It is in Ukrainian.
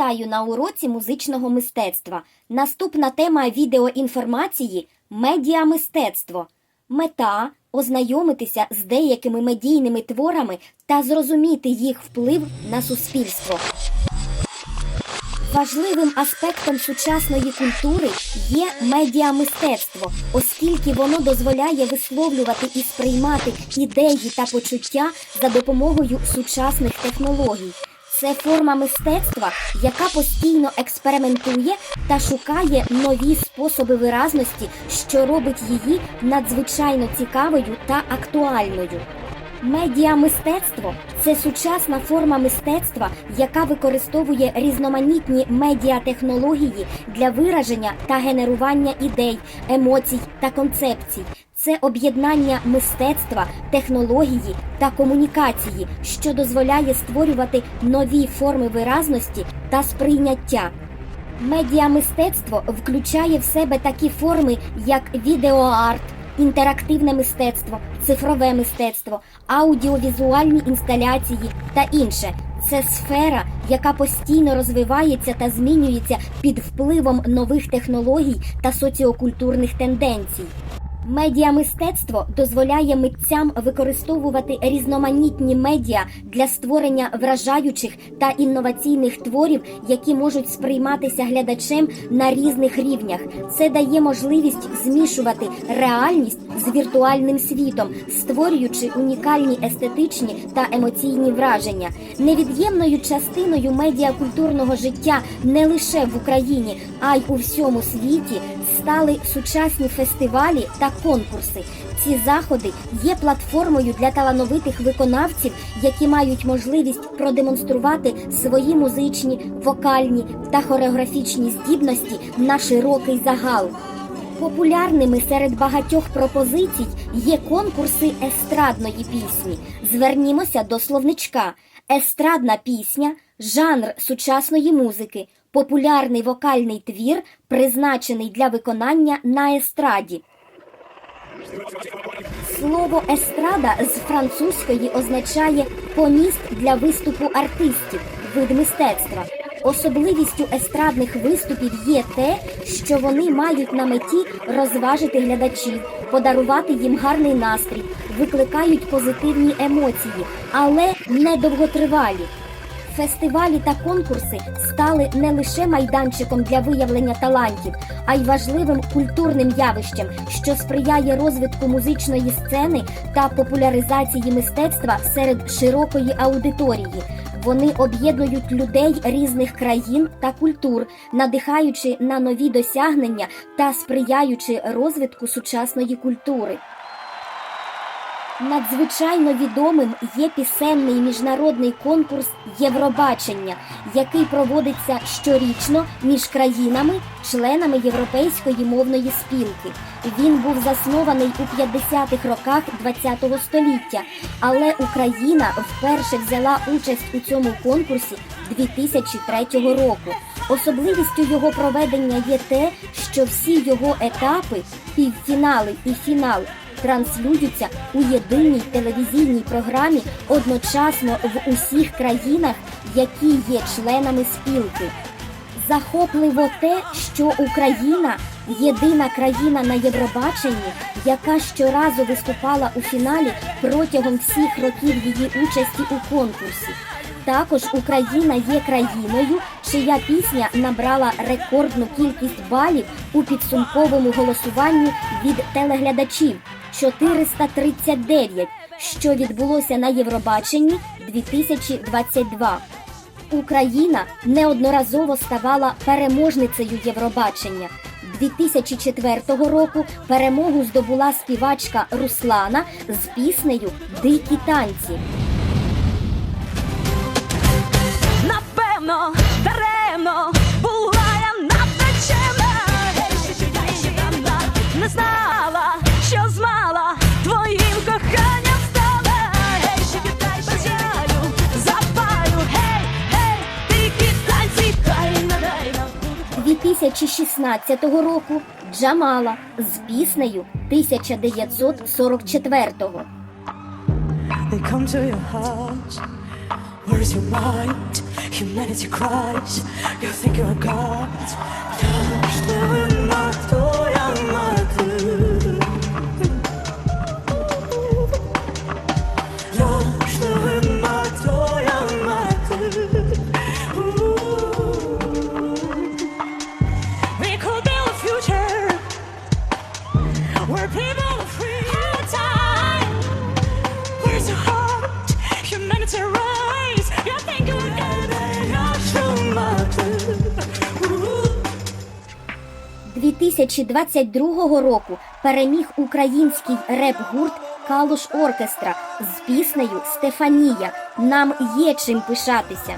Вітаю на уроці музичного мистецтва. Наступна тема відеоінформації медіамистецтво. Мета ознайомитися з деякими медійними творами та зрозуміти їх вплив на суспільство. Важливим аспектом сучасної культури є медіамистецтво, оскільки воно дозволяє висловлювати і сприймати ідеї та почуття за допомогою сучасних технологій. Це форма мистецтва, яка постійно експериментує та шукає нові способи виразності, що робить її надзвичайно цікавою та актуальною. Медіамистецтво це сучасна форма мистецтва, яка використовує різноманітні медіатехнології для вираження та генерування ідей, емоцій та концепцій. Це об'єднання мистецтва, технології та комунікації, що дозволяє створювати нові форми виразності та сприйняття. Медіамистецтво включає в себе такі форми, як відеоарт, інтерактивне мистецтво, цифрове мистецтво, аудіовізуальні інсталяції та інше. Це сфера, яка постійно розвивається та змінюється під впливом нових технологій та соціокультурних тенденцій. Медіамистецтво дозволяє митцям використовувати різноманітні медіа для створення вражаючих та інноваційних творів, які можуть сприйматися глядачем на різних рівнях. Це дає можливість змішувати реальність з віртуальним світом, створюючи унікальні естетичні та емоційні враження. Невід'ємною частиною медіакультурного життя не лише в Україні, а й у всьому світі стали сучасні фестивалі та конкурси. Ці заходи є платформою для талановитих виконавців, які мають можливість продемонструвати свої музичні, вокальні та хореографічні здібності на широкий загал. Популярними серед багатьох пропозицій є конкурси естрадної пісні. Звернімося до словничка. Естрадна пісня, жанр сучасної музики, популярний вокальний твір, призначений для виконання на естраді. Слово естрада з французької означає поміст для виступу артистів, вид мистецтва. Особливістю естрадних виступів є те, що вони мають на меті розважити глядачів, подарувати їм гарний настрій, викликають позитивні емоції, але не довготривалі. Фестивалі та конкурси стали не лише майданчиком для виявлення талантів, а й важливим культурним явищем, що сприяє розвитку музичної сцени та популяризації мистецтва серед широкої аудиторії. Вони об'єднують людей різних країн та культур, надихаючи на нові досягнення та сприяючи розвитку сучасної культури. Надзвичайно відомим є пісенний міжнародний конкурс Євробачення, який проводиться щорічно між країнами, членами Європейської мовної спілки. Він був заснований у 50-х роках ХХ століття, але Україна вперше взяла участь у цьому конкурсі 2003 року. Особливістю його проведення є те, що всі його етапи, півфінали і фінал транслюються у єдиній телевізійній програмі одночасно в усіх країнах, які є членами спілки. Захопливо те, що Україна єдина країна на Євробаченні, яка щоразу виступала у фіналі протягом всіх років її участі у конкурсі. Також Україна є країною, чия пісня набрала рекордну кількість балів у підсумковому голосуванні від телеглядачів 439, що відбулося на Євробаченні 2022. Україна неодноразово ставала переможницею Євробачення. 2004 року перемогу здобула співачка Руслана з піснею Дикі танці. Напевно, 2016 року Джамала з піснею 1944-го. They come to your house. Where is your mind? Humanity cries. You think you're a god. 2022 року переміг український реп-гурт Калуш Оркестра з піснею Стефанія. Нам є чим пишатися.